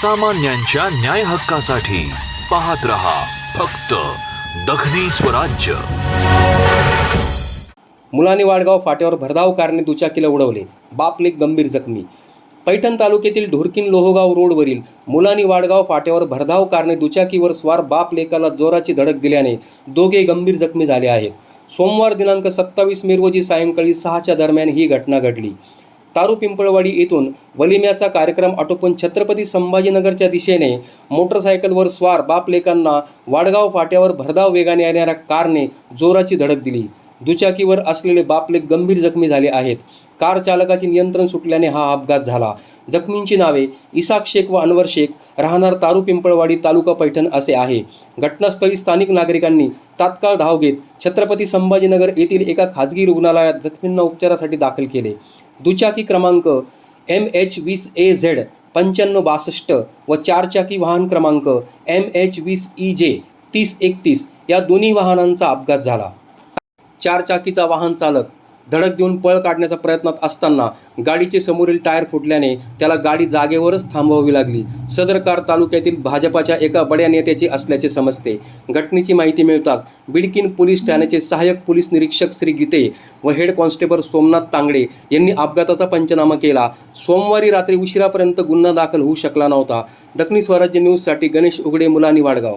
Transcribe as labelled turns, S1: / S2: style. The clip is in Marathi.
S1: सामान्यांच्या न्याय हक्कासाठी पाहत रहा फक्त दखनी स्वराज्य.
S2: मुलांनी वाडगाव फाट्यावर भरधाव कारने दुचाकीला उडवले. बापले गंभीर जखमी. पैठण तालुक्यातील ढोरकीन लोहगाव रोडवरील मुलानी वाडगाव फाट्यावर भरधाव कारने दुचाकीवर स्वार बाप लेकाला जोराची धडक दिल्याने दोघे गंभीर जखमी झाले आहेत. सोमवार दिनांक सत्तावीस मे रोजी सायंकाळी सहाच्या दरम्यान ही घटना घडली. तारू पिंपळवाडी येथून वलिम्याचा कार्यक्रम आटोपून छत्रपती संभाजीनगरच्या दिशेने मोटरसायकलवर स्वार बापलेकांना वाडगाव फाट्यावर भरधाव वेगाने येणाऱ्या कारने जोराची धडक दिली. दुचाकीवर असलेले बापले गंभीर जखमी झाले आहेत. कार चालकाचे नियंत्रण सुटल्याने हा अपघात झाला. जखमींची नावे इसाक शेख व अनवर शेख राहणार तारू पिंपळवाडी तालुका पैठण असे आहे. घटनास्थळी स्थानिक नागरिकांनी तात्काळ धाव घेत छत्रपती संभाजीनगर येथील एका खाजगी रुग्णालयात जखमींना उपचारासाठी दाखल केले. दुचाकी क्रमांक एम एच वीस ए झेड पंच्याण्णव बासष्ट व चारचाकी वाहन क्रमांक एम एच वीस ई जे तीस एकतीस या दोन्ही वाहनांचा अपघात झाला. चारचाकीचा वाहन चालक धडक देऊन पळ काढण्याच्या प्रयत्नात असताना गाडीचे समोरील टायर फुटल्याने त्याला गाडी जागेवरच थांबवावी लागली. सदर कार तालुक्यातील भाजपाच्या एका बड्या नेत्याची असल्याचे समजते. घटनेची माहिती मिळताच बिडकीन पोलीस ठाण्याचे सहाय्यक पोलीस निरीक्षक श्री गीते व हेड कॉन्स्टेबल सोमनाथ तांगडे यांनी अपघाताचा पंचनामा केला. सोमवारी रात्री उशिरापर्यंत गुन्हा दाखल होऊ शकला नव्हता. दखनी स्वराज्य न्यूजसाठी गणेश उघडे मुलानी वाडगाव.